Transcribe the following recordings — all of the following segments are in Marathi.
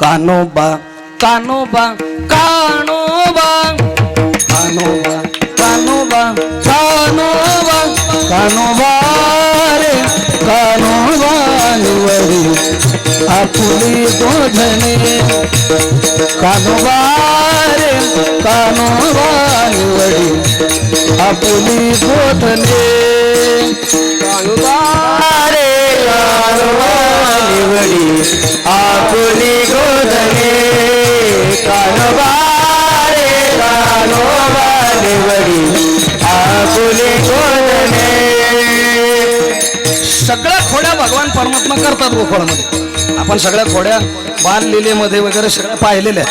कानोबा कानोबा कानोबा कानोबा कानोबा कानोबा कानोबा रे कानोबा निवडी आपुली गोधने कानोबा रे कानोबा निवडी आपुली गोधने कानोबा रे कानोबा निवडी. आपुली गोधने कानोबारे कानोबा निवडी. आपुली गोधने सगळ्या खोड्या भगवान परमात्मा करतात गोकुळामध्ये. आपण सगळ्या खोड्या बाल वगैरे सगळ्या पाहिलेल्या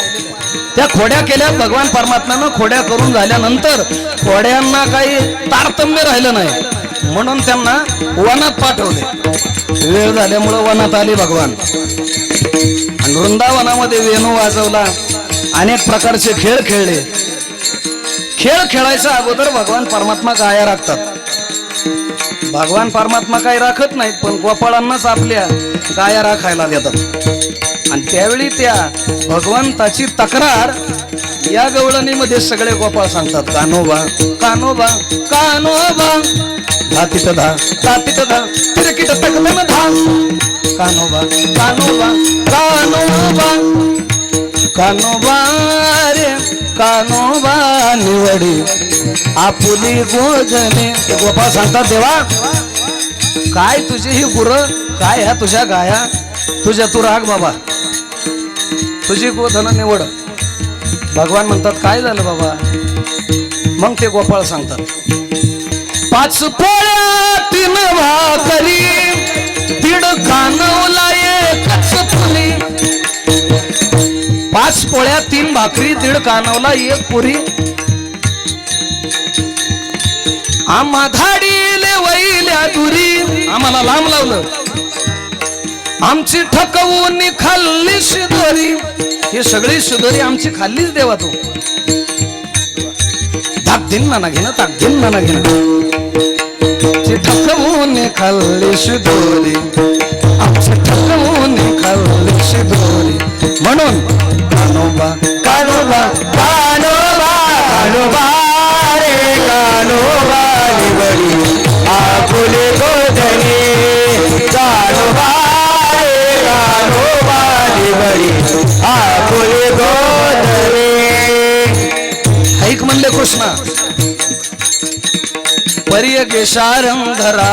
त्या खोड्या केल्या भगवान परमात्म्यानं. खोड्या करून झाल्यानंतर खोड्यांना काही तारतम्य राहिलं नाही. म्हणून त्यांना वनात पाठवले. वेळ झाल्यामुळं वनात आले भगवान. आणि वृंदावनामध्ये वेणू वाजवला. अनेक प्रकारचे खेळ खेळले. खेळ खेळायच्या अगोदर भगवान परमात्मा गाया राखतात. भगवान परमात्मा काही राखत नाहीत पण गोपाळांनाच आपल्या गाया राखायला देतात. आणि त्यावेळी त्या भगवंताची तक्रार या गवळणीमध्ये सगळे गोपाळ सांगतात कानोबा कानोबा कानोबा. धा तिथं धा धा तिथं धा कानोबा कानोबा कानोबा कानोबा रे कानोबा निवडी आपुली गोजने. गोपाळ सांगतात देवा काय तुझी ही गुर काय ह्या तुझ्या गाया? तुझ्या तू राग बाबा. तुझी गोधन निवड. भगवान म्हणतात काय झालं बाबा? मग ते गोपाळ सांगतात. पाच पोळ्या तीन भाकरी दीड कानवला एकच फुली पाच पोळ्या तीन भाकरी दीड कानवला एक पुरी. आम्हा धाडीले वैल्या दुरी. आम्हाला लांब लावलं. आमची ठकवून खाल्ली शिदोरी. ही सगळी शिदोरी आमची खाल्लीच देवा तू. धाक दिन ना घेणं ताक दिन घेणं. ची ठकवून खाल्ली शिदोरी. आमची ठकवून खाल्ली म्हणून कानोबा कानोबा कानोबा कानोबा रे कानोबा निवडी. आपुले गोधनी कानोबा रे कानोबा निवडी. आपुले ऐक म्हणले कृष्णा पर्य केशारम धरा.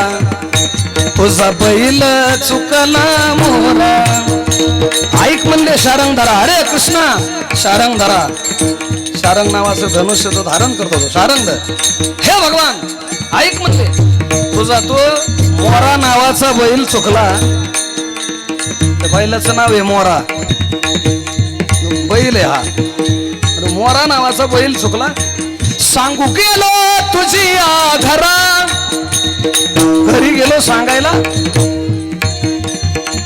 तुझा बैल चुकला मोरा ऐक म्हणले शारंग धरा. अरे कृष्णा शारंग धरा. शारंग नावाचं धनुष्य तो धारण करतो तो शारंग हे भगवान ऐक म्हणले तुझा तो मोरा नावाचा बैल चुकला. त्या बैलाचं नाव आहे मोरा. बैल आहे हा. मोरा नावाचा बैल चुकला. सांगू गेलो तुझी आधरा. घरी गेलो सांगायला.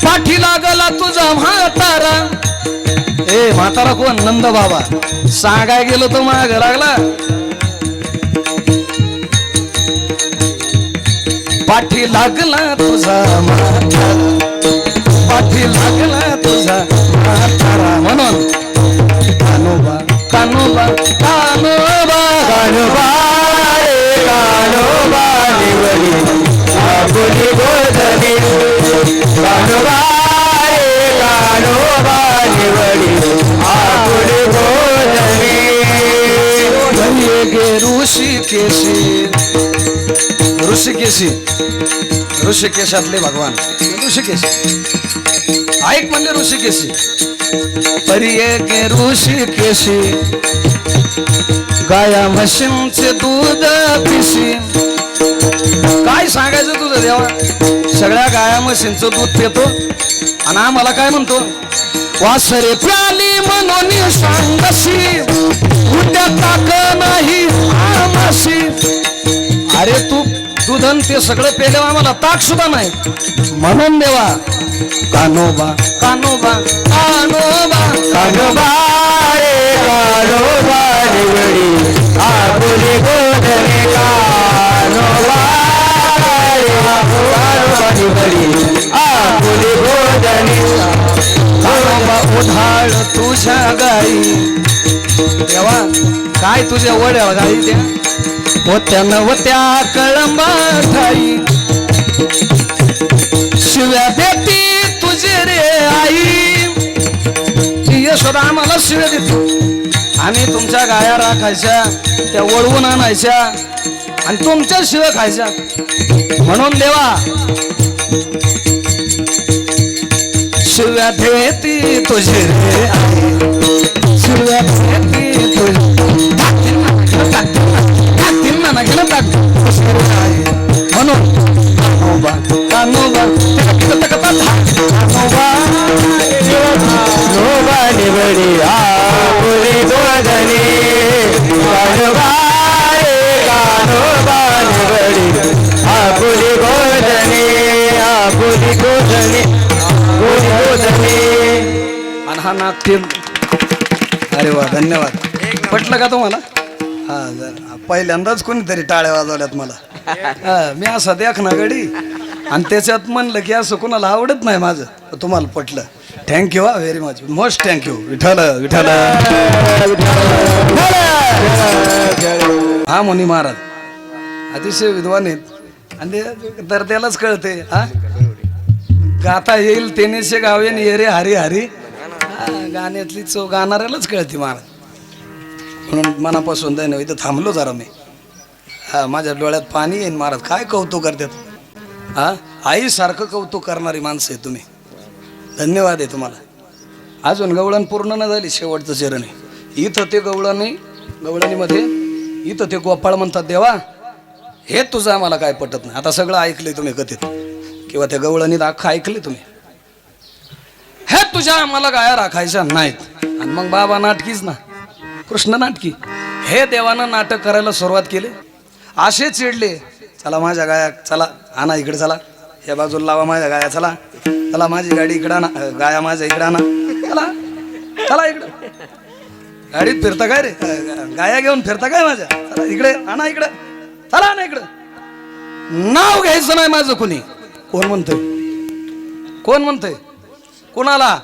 पाठी लागला तुझा म्हातारा. ए म्हातारा कोण? नंद बाबा. सांगाय गेलो तो माग लागला. पाठी लागला तुझा म्हातारा. पाठी लागला तुझा म्हातारा. म्हणून कानोबा कानोबा कानोबा. कानोबा रे कानोबा निवडी आपुली गोधनी कानोबा रे कानोबा निवडी आपुली धन्य गे ऋषी केशी ऋषिकेशी ऋषिकेशातले भगवान. ऋषिकेश. ऐक म्हणजे ऋषिकेशी. परी गे ऋषिकेशी. गाया म्हशींचे दूध पिशी. काय सांगायचं तुझं देवा? सगळ्या गाया म्हशींचं दूध पितो. आणि आम्हाला काय म्हणतो? वासरे प्याली म्हणून सांगशी उद्या ताक नाही आमाशी. अरे तू दुधन ते सगळं पेल्यावर आम्हाला ताक सुद्धा नाही. म्हणून देवा कानोबा कानोबा कानोबा कानोबा रे. कानोबा निवडी आपुली गोदने कानोबा कानोबा निवडी आपुली गोदने कानोबा बाबा। तुझ्या गाई देवा काय तुझ्या वड्या गाई त्या? होत्या नवत्या कळंबा ठाई. शिव्या देती तुझे रे आई. यशोदा आम्हाला शिव्या देते. आम्ही तुमच्या गाया राखायच्या त्या वळवून आणायच्या आणि तुमच्या शिव खायच्या. म्हणून देवा शिव्या देती तुझे शिव्या देती तुझे. ना, घेणं म्हणून कानोबा कानोबा नागतील अरे वा धन्यवाद. पटलं का तुम्हाला? हा जर पहिल्यांदाच कोणीतरी टाळ्या वाजवल्यात मला. हा, मी असं देख ना गडी. आणि त्याच्यात म्हणलं की असं कोणाला आवडत नाही माझं. तुम्हाला पटलं. थँक्यू हा very much most thank you Vitthal Vitthal हा मुनी महाराज. अतिशय विद्वान आहेत. आणि ते- तर त्यालाच कळते हा. गाता येईल तेनेशे गावे आणि ये रे हरी हरी. गाण्यातली चव गाणाऱ्यालाच कळते महाराज. म्हणून मनापासून दैन इथं थांबलो जरा मी. हा माझ्या डोळ्यात पाणी येईन महाराज. काय कौतुक करतात? हा? आईसारखं कौतुक करणारी माणसं आहे तुम्ही. धन्यवाद आहे तुम्हाला. अजून गवळण पूर्ण न झाली शेवटचं चरण. आहे इथं ते गवळणी गवळणीमध्ये इथं ते गोपाळ म्हणतात देवा हे तुझं आम्हाला काय पटत नाही. आता सगळं ऐकलंय तुम्ही कथित. किंवा त्या गवळणीत अख्खं ऐकले तुम्ही. हे तुझ्या आम्हाला गाया राखायच्या नाहीत. आणि मग बाबा नाटकीच ना. कृष्ण नाटकी. हे देवानं नाटक करायला सुरुवात केली. असे चिडले चला माझ्या गाया चला आणा इकडे चला. या बाजूला लावा माझ्या गाया चला. चला माझी गाडी इकडे आणा गाया माझ्या इकडे आणा. चला चला इकडे. गाडीत फिरता काय रे? गाया घेऊन फिरता काय माझ्या? चला इकडे आणा इकडे. चला आणा इकडे. नाव घ्यायचं नाही माझं कुणी. कोण म्हणतंय? कोण म्हणतंय? कुणाला?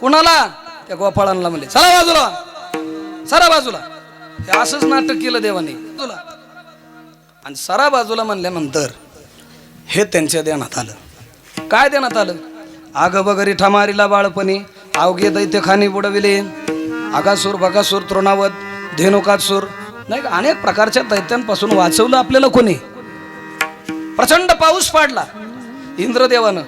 कुणाला? त्या गोपाळांना म्हणले चला बाजूला. सरा बाजूला. हे असंच नाटक केलं देवाने. तुला आणि सरा बाजूला म्हणल्यानंतर हे त्यांच्या देण्यात आलं. काय देण्यात आलं? आग बगरी ठमारीला बाळपणी अवघे दैत्य खाणी बुडविले. आगासूर बगासूर तृणावत धेनुकासूर. नाही अनेक प्रकारच्या दैत्यांपासून वाचवलं आपल्याला कोणी? प्रचंड पाऊस पाडला. इंद्रदेवानं.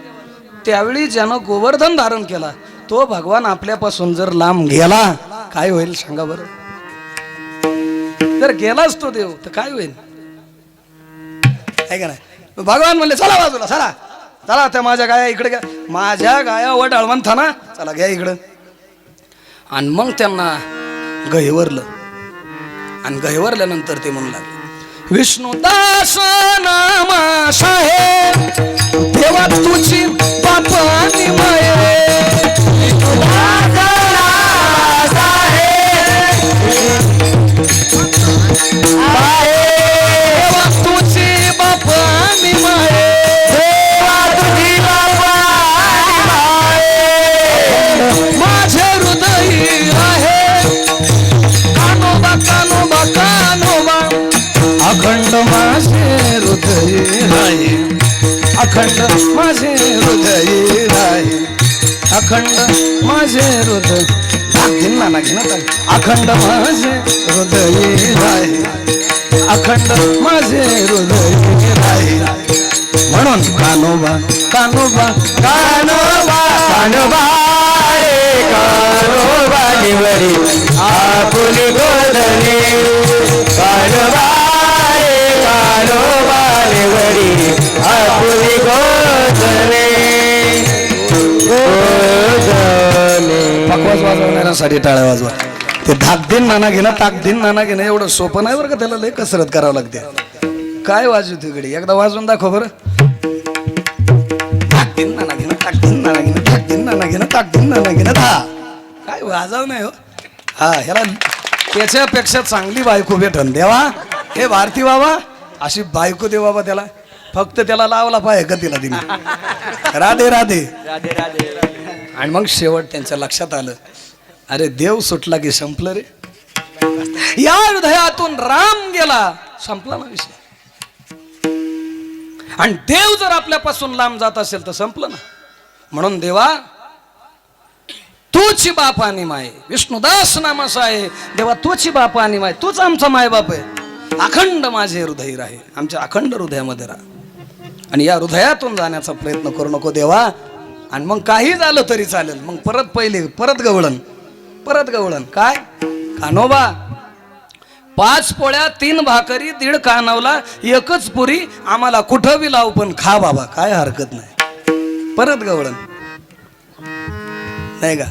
त्यावेळी ज्यानं गोवर्धन धारण केला तो भगवान आपल्यापासून जर लांब गेला काय होईल सांगा बरं? जर गेलाच तो देव तर काय होईल? आहे का नाही? भगवान म्हणले चला बाजूला चला. चला त्या माझ्या गाया इकडे घ्या. माझ्या गाया वट अळवंथा ना चला घ्या इकडं. आणि मग त्यांना गहिवरलं. आणि गहिवरल्यानंतर ते म्हणू लागले विष्णुदास नामा साहेब देवा तुझी बापानी देवा अखंड माझे हृदय राही अखंड माझे हृदय. घेईन ना अखंड माझे हृदय राही अखंड माझे हृदय राही म्हणून कानोबा कानोबा कानोबा. कानोबा कानोबा निवडी. आपुली गोधनी वाजवणाऱ्यासाठी टाळ्या वाजवा. ते धाक दिन नाना घेणं ताक दिन नाना घेणं एवढं सोपं नाही बरं का त्याला लय कसरत करावं लागते. काय वाजू तिकडे एकदा वाजवून दाखव बरं. नाना घेणं नाना घेणं ताक दिन नाना घेणं. नाना धा. काय वाजव नाही हो. हा ह्याला त्याच्यापेक्षा चांगली बायको भेटन. देवा हे भारती बाबा अशी बायको दे बाबा त्याला. फक्त त्याला लावला पाहिजे का तिला तिने? राधे राधे. आणि मग शेवट त्यांच्या लक्षात आलं अरे देव सुटला की संपलं रे. या हृदयातून राम गेला संपला ना विषय. आणि देव जर आपल्यापासून लांब जात असेल तर संपलं ना. म्हणून देवा तूची बाप आणि माय विष्णुदास नामाचा आहे देवा तूची बाप आणि माय तूच आमचा मायबाप आहे. अखंड माझे हृदय राहे. आमच्या अखंड हृदयामध्ये राहा. आणि या हृदयातून जाण्याचा प्रयत्न करू नको देवा. आणि मग काही झालं तरी चालेल. मग परत पहिले परत गवळण. परत गवळण. काय? कानोबा. पाच पोळ्या तीन भाकरी दीड कानवला एकच पुरी आम्हाला कुठं बी लावू पण खा बाबा काय हरकत नाही. परत गवळण. नाही का?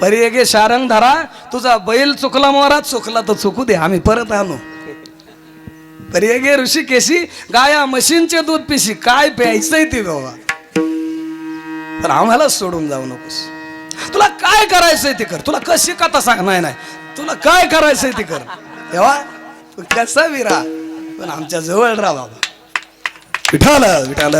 परी शारंग धरा तुझा बैल चुकला मोरा चुकला तर चुकू दे आम्ही परत आणू. परी ऋषिकेशी गाया मशीनचे दूध पिशी काय प्यायचंय ते बाबा. तर आम्हाला सोडून जाऊ नकोस. तुला काय करायचंय ते कर. तुला कशी कथा सांग नाही नाही. तुला काय करायचंय ते कर. तेव्हा तू कसा विरा पण आमच्या जवळ राहा बाबा. विठाल विठाल.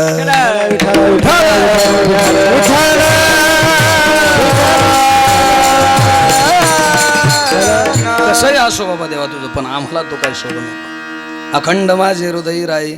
कसंही असो बाबा देवा तुझं पण आम्हाला तो काही सोडू नको. अखंड माझे हृदय राही